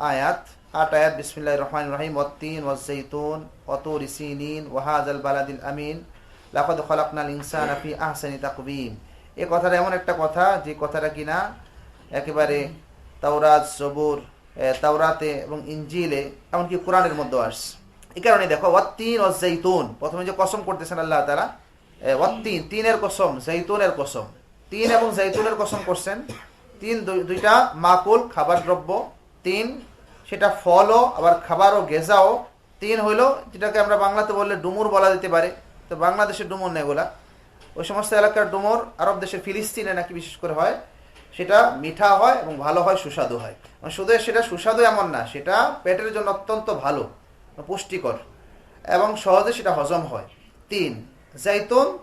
আয়াত। আট আয়াত রহমানির রহিম। আমিন। এই কথাটা এমন একটা কথা যে কথাটা কিনা একেবারে তাওরাত জবুর এ, তাওরাতে এবং ইনজিলে এমনকি কোরআনের মধ্যে আসছে। এই কারণে দেখো ওয়াত্তিন ওয়াজ্জাইতুন প্রথমে যে কসম করতেছেন আল্লাহ এ, ওয়াত্তিন তিনের কসম জাইতুনের কসম। তিন এবং জাইতুনের কসম করছেন। তিন দুই- দুইটা মাকুল, খাবার দ্রব্য, তিন, সেটা ফলও, আবার খাবারও গেজাও। তিন হইল, যেটাকে আমরা বাংলাতে বললে ডুমুর বলা যেতে পারে। তো বাংলাদেশের ডুমুর না এগুলা। ওই সমস্ত এলাকার ডুমুর আরব দেশের ফিলিস্তিনে নাকি বিশেষ করে হয়। সেটা মিঠা হয় এবং ভালো হয়, সুস্বাদু হয়। এবং শুধু সেটা সুস্বাদু এমন না, সেটা পেটের জন্য অত্যন্ত ভালো, পুষ্টিকর, এবং সহজে সেটা হজম হয়। তিন জাইতুন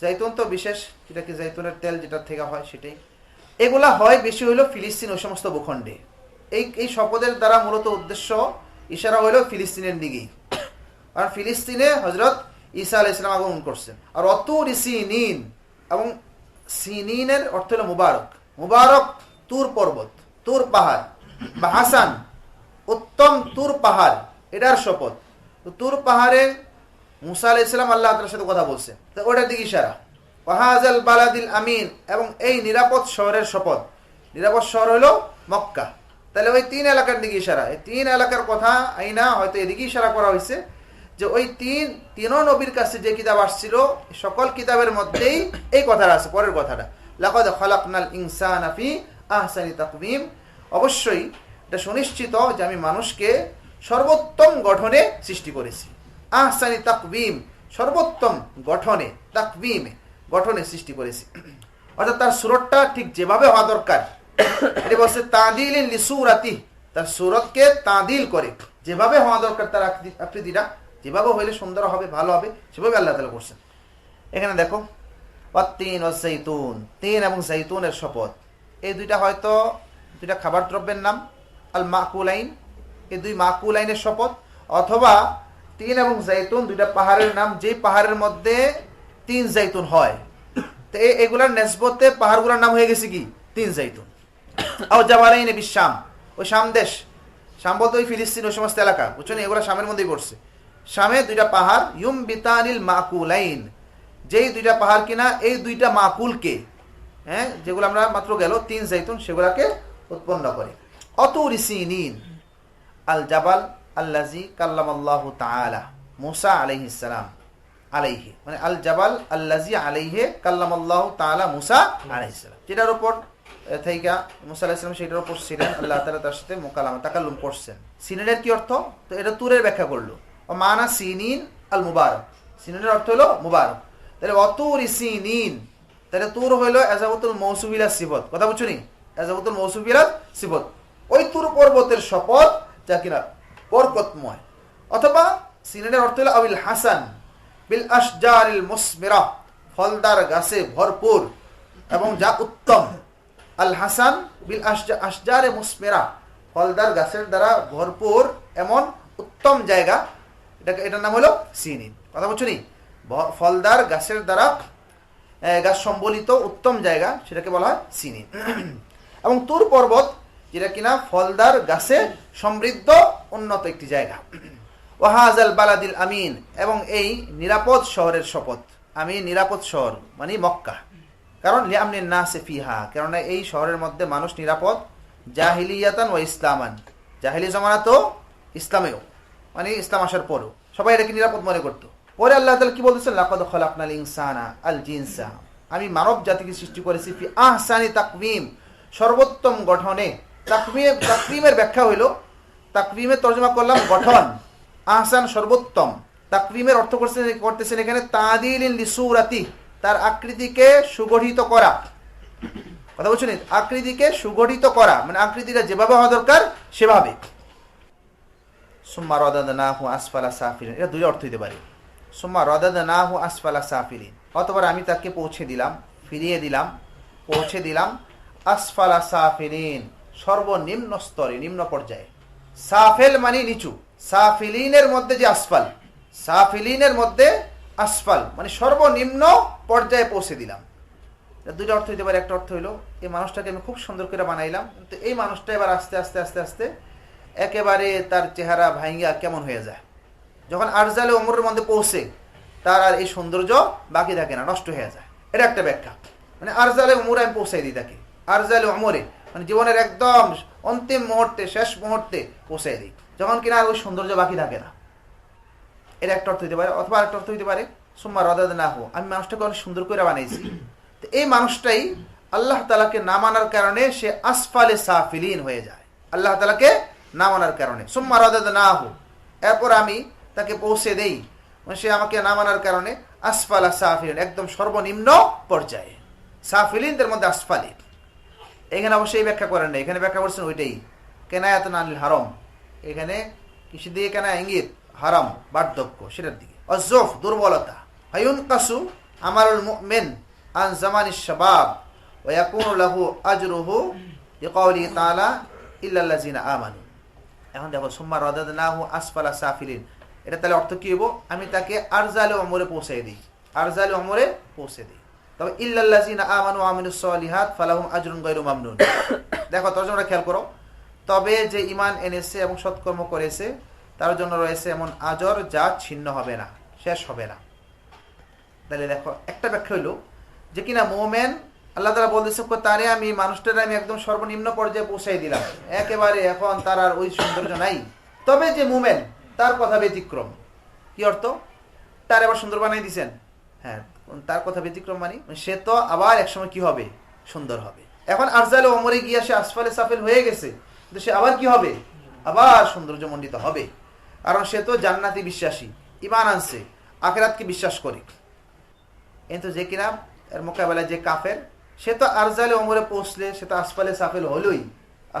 জাইতুন তো বিশেষ যেটা কি জাইতুনের তেল যেটা থেকে হয় সেটাই। এগুলা হয় বেশি হইল ফিলিস্তিন ওই সমস্ত ভূখণ্ডে। এই এই শপথের দ্বারা মূলত উদ্দেশ্য ইশারা হইল ফিলিস্তিনের দিকেই। কারণ ফিলিস্তিনে হজরত ঈসা আল ইসলাম আগমন করছেন। আর অত সিনিন, এবং সিনিনের অর্থ হলো মুবারক। মুবারক তুর পর্বত, তুর পাহাড়, বা হাসান, উত্তম তুর পাহাড়, এটার শপথ। তো তুর পাহাড়ে মুসা আল ইসলাম আল্লাহ তালার সাথে কথা বলছে তো ওটার দিকে ইশারা। ওয়াহাজাল বালাদিল আমিন এবং এই নিরাপদ শহরের শপথ। নিরাপদ শহর হলো মক্কা। তাহলে ওই তিন এলাকার দিকে ইশারা। এই তিন এলাকার কথা আইনা হয়তো এদিকে ইশারা করা হয়েছে যে ওই তিন, তিনও নবীর কাছে যে কিতাব আসছিল সকল কিতাবের মধ্যেই এই কথাটা আছে, পরের কথাটা। লাকাদ খালাকনাল ইনসানা ফি আহসানি তাকবীম অবশ্যই এটা সুনিশ্চিত যে আমি মানুষকে সর্বোত্তম গঠনে সৃষ্টি করেছি। আহসানি তাকবীম সর্বোত্তম গঠনে তাকবীমে গঠনে সৃষ্টি করেছি। অর্থাৎ তার সুরতটা ঠিক যেভাবে হওয়া দরকার। এটি বলছে তাদিল লিসুরাতি তার সুরতকে তাদিল করে। যেভাবে হওয়া দরকার তার আকৃতি- আকৃতিটা, যেভাবে হইলে সুন্দর হবে, ভালো হবে, সেভাবে আল্লাহ তালা করছেন। এখানে দেখো তিন ও জৈতুন তিন এবং জৈতুনের শপথ। এই দুইটা হয়তো দুইটা খাবার দ্রব্যের নাম, আল মাকুলাইন। এই দুই মাকুলাইনের শপথ। অথবা তিন এবং জৈতুন দুইটা পাহাড়ের নাম, যেই পাহাড়ের মধ্যে তিন জাইতুন হয়। তো এগুলার নেসবতে পাহাড়গুলোর নাম হয়ে গেছে কি? তিন জৈতুন আও জাবালাইনে বিশ্বাম ওই শাম দেশ। শাম বলতে ওই ফিলিস্তিন, ওই সমস্ত এলাকা। বুঝছ না? এগুলো শামের মধ্যেই পড়ছে। শামে দুইটা পাহাড়, ইউম বিতানিল মাকুলাইন। যেই দুইটা পাহাড় কিনা, এই দুইটা মাকুলকে হ্যাঁ যেগুলো আমরা মাত্র গেল, তিন জাইতুন, সেগুলাকে উৎপন্ন করে। অতুর আল জাবাল আল্লাজি কাল্লাম আল্লাহ তাআলা, মুসা আলাইহিস সালাম। আলাইহি মানে আল জাবাল আল্লাজি আলাইহে কাল্লাম আল্লাহ তাআলা মুসা আলাইহিস সালাম। যেটার উপর থাইকা মুসা আলাইহিস সালাম সেটার উপর ছিলেন, আল্লাহ তালা তার সাথে মোকালাম, তাকাল্লুম করছেন। সিনিনের কি অর্থ? তো এটা তুরের ব্যাখ্যা করল। মানা সিনিন আল মুবারক। সিনিনের অর্থ হলো মুবারক। তাহলে অতুর সিনিন, তাহলে তুর হইল এজাবতুল মৌসুবিলা সিবত কথা বুঝছ নি? এজাবতুল মৌসুবিলা সিবত ওই তুর পর্বতের শপথ যা কিনা বরকতময়। অথবা সিনেটের অর্থ হলো আবিল হাসান। বিল আশজারিল মুসমিরা, ফলদার গাছে ভরপুর এবং যা উত্তম। আল হাসান বিল আশজা- আশজারে মুসমেরা, ফলদার গাছের দ্বারা ভরপুর এমন উত্তম জায়গা। এটাকে, এটার নাম হলো সিনিন। কথা বলছো নি? ফলদার গাছের দ্বারা গাছ সম্বলিত উত্তম জায়গা, সেটাকে বলা হয় সিনিন। এবং তুর পর্বত, যেটা কিনা ফলদার গাছে সমৃদ্ধ উন্নত একটি জায়গা। ওয়াহাজাল বালাদিল আমিন, এবং এই নিরাপদ শহরের শপথ। আমি নিরাপদ শহর মানে মক্কা। কারণ লিয়ামনি না ফিহা, কেননা এই শহরের মধ্যে মানুষ নিরাপদ, জাহিলিয়াতান ও ইসলামান। জাহিলি জমানা তো ইসলামেও মানে ইসলাম আসার পরও। সবাই এটাকে নিরাপদ মনে করতো। পরে আল্লাহ তাআলা কি বলতেছেন? লাকাদ খালাকনাল ইনসানা আল জিনসা। আমি মানব জাতিকে সৃষ্টি করেছি ফি আহসানি তাকওয়িম। সর্বোত্তম গঠনে। তাকওয়িম, তাকওয়িমের ব্যাখ্যা হইল, তাকওয়িমের তর্জমা করলাম গঠন। আহসান সর্বোত্তম। তাকওয়িমের অর্থ করছেন করতেছেন এখানে তাদিল লিসুরাতি তার আকৃতিকে সুগঠিত করা। কথা বলছেন আকৃতিকে সুগঠিত করা। মানে আকৃতিটা যেভাবে হওয়া দরকার, সেভাবে। সুম্মা রদাদনাহু আসফালা সাফিলিন। এটা দুই অর্থ হইতে পারে। সুম্মা রদাদনাহু আসফালা সাফিলিন। অতবার আমি তাকে পৌঁছে দিলাম, ফিরিয়ে দিলাম, পৌঁছে দিলাম। আসফালা সাফিলিন। সর্বনিম্ন স্তরে, নিম্ন পর্যায়ে। সাফেল মানে নিচু। সাফিলিনের মধ্যে যে আসফাল, সাফিলিনের মধ্যে আসফাল মানে সর্বনিম্ন পর্যায়ে পৌঁছে দিলাম। দুইটা অর্থ হইতে পারে, একটা অর্থ হইল, এই মানুষটাকে আমি খুব সুন্দর করে বানাইলাম, কিন্তু এই মানুষটা এবার আস্তে আস্তে আস্তে আস্তে একেবারে তার চেহারা ভাইঙ্গা কেমন হয়ে যায়। যখন আরজালে অমরের মধ্যে পৌঁছে, তার আর এই সৌন্দর্য বাকি থাকে না, নষ্ট হয়ে যায়। এটা একটা ব্যাখ্যা। মানে আরজালে অমরে আমি পৌঁছাই দিই তাকে। আরজালে অমরে মানে জীবনের একদম অন্তিম মুহূর্তে, শেষ মুহূর্তে পৌঁছাই দিই। যখন কিনা ওই সৌন্দর্য বাকি থাকে না। এটা একটা অর্থ হইতে পারে, অথবা আরেকটা অর্থ হইতে পারে, সুম্মা রদাদ না হো আমি মানুষটাকে অনেক সুন্দর করে বানাইছি। তো এই মানুষটাই আল্লাহ তালাকে না মানার কারণে সে আসফালে সাফিলিন হয়ে যায়। আল্লাহ তালাকে না মানার কারণে। সুম্মা রদাদ না হো এরপর আমি তাকে পৌঁছে দেই। মানে সে আমাকে না মানার কারণে আসফালা সাফিলিন, একদম সর্বনিম্ন পর্যায়ে। সাফিলিনদের মধ্যে আসফালিন। এখানে অবশ্যই ব্যাখ্যা করেন না এখানে ব্যাখ্যা করছেন ওইটাই। কেনায়াত নানিল হারম। এখানে কৃষি দিয়ে কেনা ইঙ্গিত, হারাম, বার্ধক্য, সেটার দিকে। অজফ, দুর্বলতা। হায়ুন কাসু আমারুল মুমিন আন জামানি শাবাব, ওয়া ইয়াকুনু লাহু আজরুহু লিকাউলি তাআলা ইল্লাল্লাযিনা আমানু। এখন দেখো, সুম্মা রাদাদনাহু আসফালা সাফিলিন। এটা তাহলে অর্থ কি হব আমি তাকে আরজালে অমরে পৌঁছে দিই। আরজালে অমরে পৌঁছে দিই। তবে ইল্লাল্লাযিনা আমানু ওয়া আমিলুস সালিহাত, ফালাহুম আজরুন গায়রু মামনুন। দেখো, তর্জমাটা খেয়াল করো। তবে যে ইমান এনেছে এবং সৎকর্ম করেছে, তার জন্য রয়েছে এমন আজর যা ছিন্ন হবে না, শেষ হবে না। তাহলে দেখো, একটা ব্যাখ্যা হইল যে কিনা মোমেন, আল্লাহ তালা বলতেছে, "কো তারে আমি, মানুষটার আমি একদম সর্বনিম্ন পর্যায়ে পৌঁছাই দিলাম। একেবারে এখন তার আর ওই সৌন্দর্য নাই। তবে যে মোমেন, তার কথা ব্যতিক্রম। কি অর্থ? তার এবার সুন্দর বানাই দিছেন। হ্যাঁ তার কথা ব্যতিক্রম মানে সে তো আবার একসময় কি হবে? সুন্দর হবে। এখন আরজালে অমরে গিয়া সে আসফালে সাফেল হয়ে গেছে। কিন্তু সে আবার কি হবে? আবার সৌন্দর্যমণ্ডিত হবে। কারণ সে তো জান্নাতি বিশ্বাসী ইমান আনছে, আখেরাতকে বিশ্বাস করে। কিন্তু যে কিনা এর মোকাবেলায় যে কাফের, সে তো আরজালে অমরে পৌঁছলে, সে তো আসফালে সাফেল হলোই।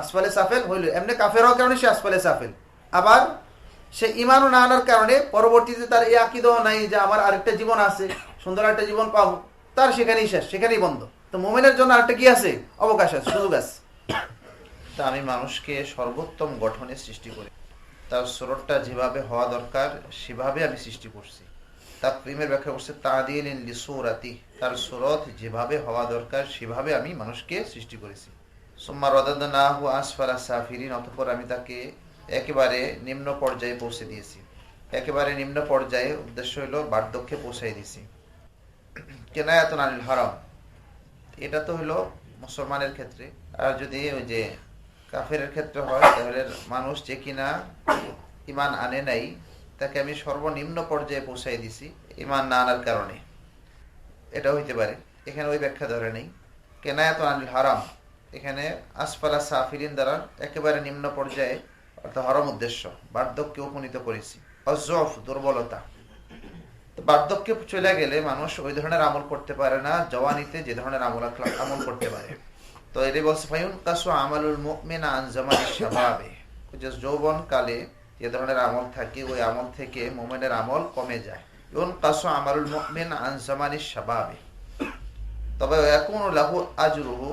আসফালে সাফেল হইল। এমনি কাফের হওয়ার কারণে সে আসফালে সাফেল। আবার সে ইমানও না আনার কারণে পরবর্তীতে তার এই আকিদও নাই যে আমার আরেকটা জীবন আছে, সুন্দর একটা জীবন পাবো। তার সেখানেই শেষ, সেখানেই বন্ধ। তো মোমেনের জন্য আরেকটা কি আছে? অবকাশ আছে, সুযোগ আছে। তা আমি মানুষকে সর্বোত্তম গঠনে সৃষ্টি করি। তার সুরতটা যেভাবে হওয়া দরকার, সেভাবে আমি সৃষ্টি করছি। তার প্রেমের ব্যাখ্যা করছে তাদিল লিসুরাতি। তার সুরত যেভাবে হওয়া দরকার, সেভাবে আমি মানুষকে সৃষ্টি করেছি। সোম্মা রদাদনাহু আসফালা সাফিরিন, অতঃপর আমি তাকে একেবারে নিম্ন পর্যায়ে পৌঁছে দিয়েছি। একেবারে নিম্ন পর্যায়ে উদ্দেশ্য হলো বার্ধক্যে পৌঁছাই দিয়েছি। কেনায়াত আনিল হারাম। এটা তো হলো মুসলমানের ক্ষেত্রে। আর যদি ওই যে কাফের ক্ষেত্রে হয় তাহলে মানুষ যে কিনা ইমান আনে নাই, তাকে আমি সর্বনিম্ন পর্যায়ে পৌঁছাই দিছি ইমান না আনার কারণে। এটা হইতে পারে। এখানে ওই ব্যাখ্যা ধরে নেই। কেনায়াত আনিল হারাম। এখানে আসফালা সাফিরিন দ্বারা একেবারে নিম্ন পর্যায়ে, অর্থাৎ হরম উদ্দেশ্য, বার্ধক্যে উপনীত করেছি। অজফ, দুর্বলতা। তো বার্ধক্যে চলে গেলে মানুষ ওই ধরনের আমল করতে পারে না জওয়ানিতে যে ধরনের আমল আমল করতে পারে। তো এটি বলছে ফাইউন কাসু আমালুল মুমিন আন জামানি শাবাবে। যে যৌবন কালে যে ধরনের আমল থাকে, ওই আমল থেকে মোমেনের আমল কমে যায়। ইউন কাসু আমালুল মুমিন আন শাবাবে। তবে এখন লাহু আজরুহু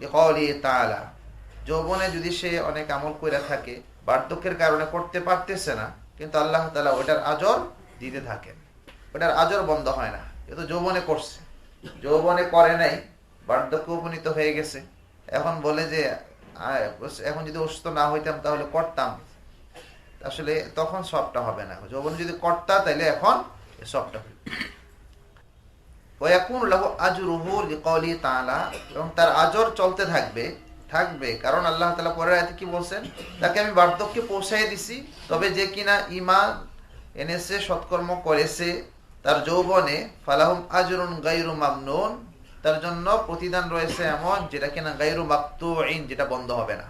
লিকাউলি তাআলা। যৌবনে যদি সে অনেক আমল করে থাকে, বার্ধক্যের কারণে করতে পারতেছে না, কিন্তু আল্লাহ তালা ওটার আজর দিতে থাকেন। ওটার আজর বন্ধ হয় না, এ তো যৌবনে করছে। যৌবনে করে নাই বার্ধক্য উপনীত হয়ে গেছে। এখন বলে যে এখন যদি অসুস্থ না হইতাম তাহলে করতাম। আসলে তখন সবটা হবে না। যৌবন যদি করতা তাহলে এখন সবটা হবে। এবং তার আজর চলতে থাকবে থাকবে। কারণ আল্লাহ তাআলা পরের কি বলছেন? তাকে আমি বার্ধক্যে পৌঁছাই দিছি, তবে যে কিনা ঈমান এনেছে, সৎকর্ম করেছে, তার যৌবনে ফালাহুম আজরুন গায়রু মামনুন তার জন্য প্রতিদান রয়েছে এমন যেটা কিনা গায়রু মাকতুইন যেটা বন্ধ হবে না।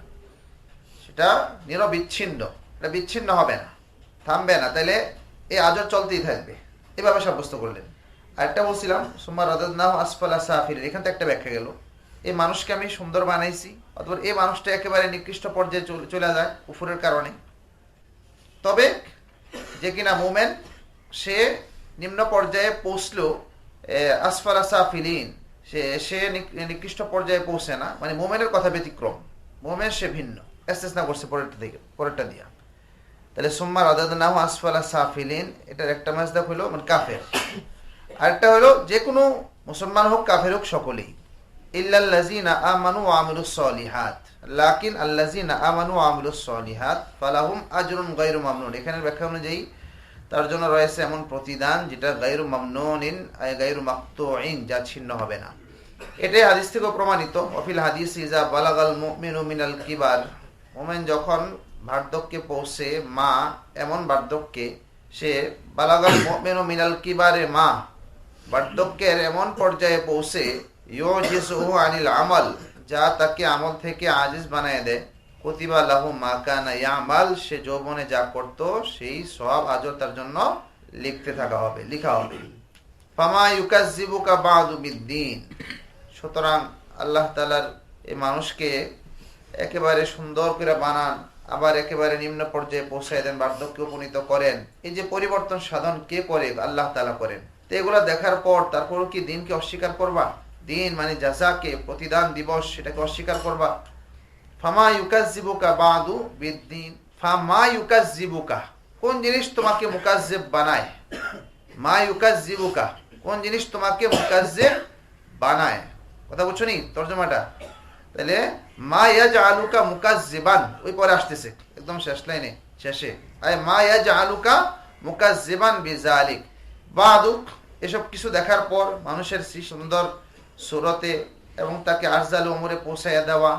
সেটা নিরবিচ্ছিন্ন, এটা বিচ্ছিন্ন হবে না, থামবে না। তাইলে এই আজর চলতেই থাকবে। এভাবে সাব্যস্ত করলেন। আরেকটা বলছিলাম সুমার রাদাদনাহ আসফালা সাফির এখান থেকে একটা ব্যাখ্যা গেল। এই মানুষকে আমি সুন্দর বানাইছি, অথবা এই মানুষটা একেবারে নিকৃষ্ট পর্যায়ে চলে- যায় কুফুরের কারণে। তবে যে কিনা মোমেন, সে নিম্ন পর্যায়ে পৌঁছল আসফালা সাফিলিন সে সে নিক- নিকৃষ্ট পর্যায়ে পৌঁছে না মানে মোমেনের কথা ব্যতিক্রম। মোমেন সে ভিন্ন। এস্তেসনা করছে পরেরটা দিকে, পরেরটা দিয়া। তাহলে সোম্মার আদাদনাহ আসফালা সাফিলিন, এটার একটা মাসদাক হলো মানে কাফের। আরেকটা হলো যে কোনো মুসলমান হোক, কাফের হোক, সকলেই। ইল্লাল্লাযিনা আমানু আমিলুস সলিহাত। লাকিন আল্লাযিনা আমানু আমিলুস সলিহাত, ফালাহুম আজরুন গায়রু মামনুন। এখানের ব্যাখ্যা অনুযায়ী, তার জন্য রয়েছে এমন প্রতিদান, যেটা গায়রু আই গায়রু মাকতুইন, যা ছিন্ন হবে না। এটাই হাদিস থেকে প্রমাণিত। অফিল হাদিস ইজা বালাগাল মুমিনু মিনাল কিবার। মোমেন যখন বার্ধক্যে পৌঁছে, মা এমন বার্ধক্যে, সে বালাগাল মুমিনু মিনাল কিবারে মা বার্ধক্যের এমন পর্যায়ে পৌঁছে ইউজিসুহু আনিল আমল, যা তাকে আমল থেকে আজিজ বানায় দেয়। কতিবা লাহু মাকানা ইয়ামাল, সে যৌবনে যা করত, সেই সব আজও তার জন্য লিখতে থাকা হবে, লিখা হবে। ফামা ইউকাজিবুকা বাদু বিদ্দিন। সুতরাং আল্লাহ তালার এই মানুষকে একেবারে সুন্দর করে বানান, আবার একেবারে নিম্ন পর্যায়ে পৌঁছায় দেন, বার্ধক্য উপনীত করেন। এই যে পরিবর্তন সাধন কে করে? আল্লাহ তালা করেন। তো এগুলো দেখার পর তারপর কি দিনকে অস্বীকার করবা? দিন মানে জাজাকে প্রতিদান দিবস, সেটাকে অস্বীকার করবা। ফামা ইউকাজিবুকা বাদু বিদ্দিন। ফামা ইউকাজিবুকা কোন জিনিস তোমাকে মুকাজ্জেব বানায়? মা ইউকাজিবুকা কোন জিনিস তোমাকে মুকাজ্জেব বানায়? কথা বুঝছ নি? তর্জমাটা। তাহলে মা ইয়াজ আলুকা মুকাজ্জিবান। ওই পরে আসতেছে। একদম শেষ লাইনে, শেষে। মা ইয়াজ আলুকা মুকাজ্জিবান বিজালিক। বাদুক, এসব কিছু দেখার পর মানুষের শ্রী সুন্দর সুরতে এবং তাকে আরজাল ওমরে পৌঁছাইয়া দেওয়া,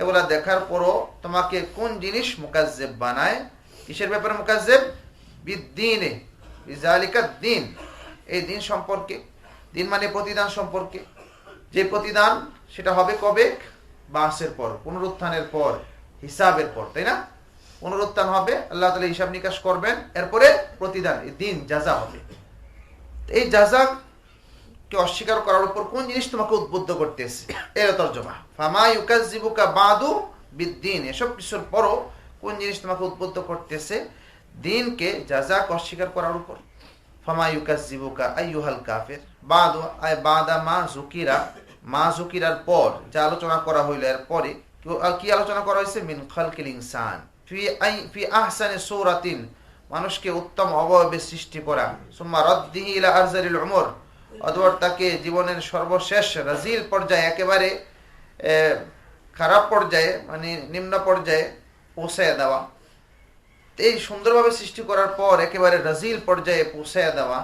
এগুলা দেখার পরও তোমাকে কোন জিনিস মুকাজ্জেব বানায়? কিসের ব্যাপারে মুকাজ্জেব? বিদ্দিনে। বিজালিকা দিন। এই দিন সম্পর্কে। দিন মানে প্রতিদান সম্পর্কে। যে প্রতিদান সেটা হবে কবে? বাসের পর, পুনরুত্থানের পর, হিসাবের পর, তাই না? পুনরুত্থান হবে, আল্লাহ তালা হিসাব নিকাশ করবেন, এরপরে প্রতিদান দিন যাজা হবে। এই যাজা কে অস্বীকার করার উপর কোন জিনিস তোমাকে উদ্বুদ্ধ করতেছে? এর তর্জমা। ফামা ইউকাজিবুকা বাদু বিদ্দিন। এসব কিছুর পরও কোন জিনিস তোমাকে উদ্বুদ্ধ করতেছে? দিনকে যা যাজাক অস্বীকার করার উপর। ফামা ইউকাজিবুকা আইয়ুহাল কাফের। বাদু মা জুকিরা, মা জুকিরার পর যা আলোচনা করা হইল, এর পরে কি আলোচনা করা হয়েছে মিন খালকিল ইনসান। ফি আহসানি সূরাতিন। মানুষকে উত্তম অবয়বে সৃষ্টি করা। সুম্মা রদ্দিহি ইলা আরজালিল উমর। অথবা তাকে জীবনের সর্বশেষ রাজিল পর্যায়ে একেবারে খারাপ পর্যায়ে মানে নিম্ন পর্যায়ে পৌঁছায় দেওয়া। এই সুন্দরভাবে সৃষ্টি করার পর একেবারে রাজিল পর্যায়ে পৌঁছায় দেওয়া।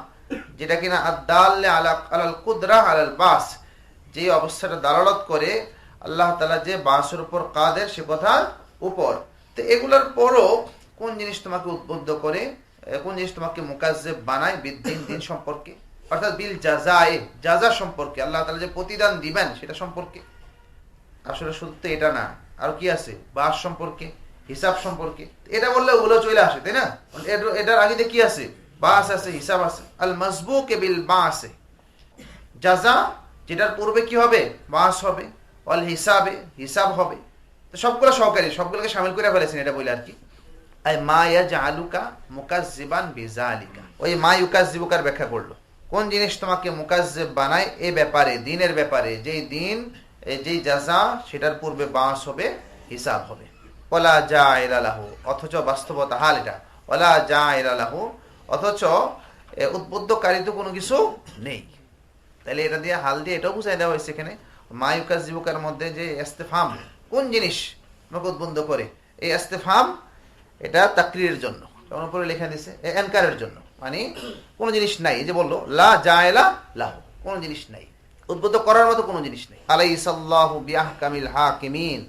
যেটা কিনা আদাল্লে আলা, আলাল কুদরা, আলাল বাস। যে অবস্থাটা দালালত করে, আল্লাহ তালা যে বাসের উপর কাদের সে কথার উপর। তো এগুলোর পরও কোন জিনিস তোমাকে উদ্বুদ্ধ করে কোন জিনিস তোমাকে মুকাজ্জেব বানায় বিদ্দিন দিন সম্পর্কে? অর্থাৎ বিল জাজায়, জাজা সম্পর্কে। আল্লাহ তালা যে প্রতিদান দিবেন সেটা সম্পর্কে। আসলে শুধু তো এটা না, আর কি আছে? বাস সম্পর্কে, হিসাব সম্পর্কে। এটা বললে ওগুলো চলে আসে, তাই না? এটার আগে কি আছে? বাস আছে, হিসাব আছে। আল মজবুক যেটার পূর্বে কি হবে? বাস হবে। অল হিসাবে, হিসাব হবে। তো সবগুলো সহকারী, সবগুলোকে সামিল করে ফেলেছেন এটা বলে আর কি। ব্যাখ্যা করল। কোন জিনিস তোমাকে মুকাজ্জেব বানায়? এ ব্যাপারে, দিনের ব্যাপারে। যেই দিন যেই জাজা সেটার পূর্বে বাঁশ হবে, হিসাব হবে। যা অথচ বাস্তবতা হাল এটা। ওলা যা এরালাহু অথচ উদ্বুদ্ধকারী তো কোনো কিছু নেই। তাহলে এটা দিয়ে হাল দিয়ে এটাও বুঝাই দেওয়া হয়েছে এখানে। মায়ুকাজ জীবিকার মধ্যে যে এস্তেফাম কোন জিনিস আমাকে উদ্বুদ্ধ করে? এই এস্তেফাম এটা তাকরির জন্য। কেমন উপরে লেখা দিছে এনকারের জন্য। মানে কোনো জিনিস নাই। যে বলল, লা জায়লা লাহ, কোনো জিনিস নাই। উদ্বুদ্ধ করার মতো কোনো জিনিস নেই। আলাই সাল্লাহ বিয়াহ কামিল হাকিমিন।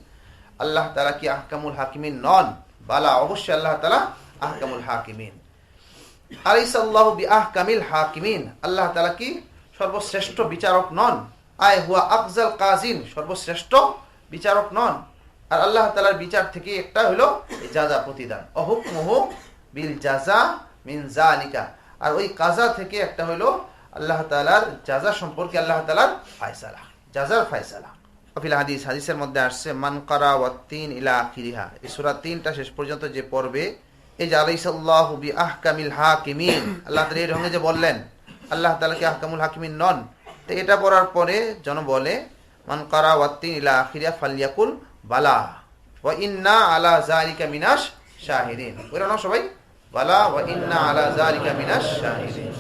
আল্লাহ তালা কি আহকামুল হাকিমিন নন? বালা, অবশ্যই আল্লাহ তালা আহকামুল হাকিমিন। আল্লাহ কি? সর্বশ্রেষ্ঠ বিচারক নন। আয় হুয়া আফজাল কাজিন, সর্বশ্রেষ্ঠ বিচারক নন। আর আল্লাহ তালার বিচার থেকে একটা হলো যাজা প্রতিদান। অহুক মহুক বিল জাজা মিন জালিকা আর ওই কাজা থেকে একটা হলো আল্লাহ তালার জাজা সম্পর্কে আল্লাহ তালার ফায়সালা। জাজার ফায়সালা। অফিল হাদিস, হাদিসের মধ্যে আসছে, মান করা ওয়াত্তিন ইলা আখিরিহা। এই সূরা তিনটা শেষ পর্যন্ত যে পড়বে এই যে আলাইসাল্লাহু বি আহকামিল হাকিমিন, আল্লাহ তাআলা এই রঙে যে বললেন, আল্লাহ তাআলা কি আহকামুল হাকিমিন নন? তো এটা পড়ার পরে জন বলে, মান করা ওয়াত্তিন ইলা আখিরিহা ফালিয়াকুল বালা, ওয়া ইন্না আলা যালিকা মিনাশ শাহিদিন ওরা না সবাই, বালা, ওয়া ইন্না আলা যালিকা মিনাশ শাহিদিন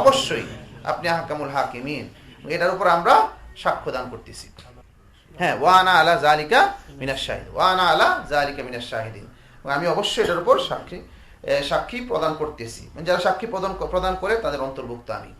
অবশ্যই আপনি আহকামুল হাকিমিন। এটার উপর আমরা সাক্ষ্য দান করতেছি। হ্যাঁ ওয়ানা আলা জালিকা মিনাস শাহিদ ওয়ানা আলা জালিকা মিনাস শাহিদিন আমি অবশ্যই এটার উপর সাক্ষী সাক্ষী প্রদান করতেছি। মানে যারা সাক্ষী প্রদান প্রদান করে তাদের অন্তর্ভুক্ত আমি।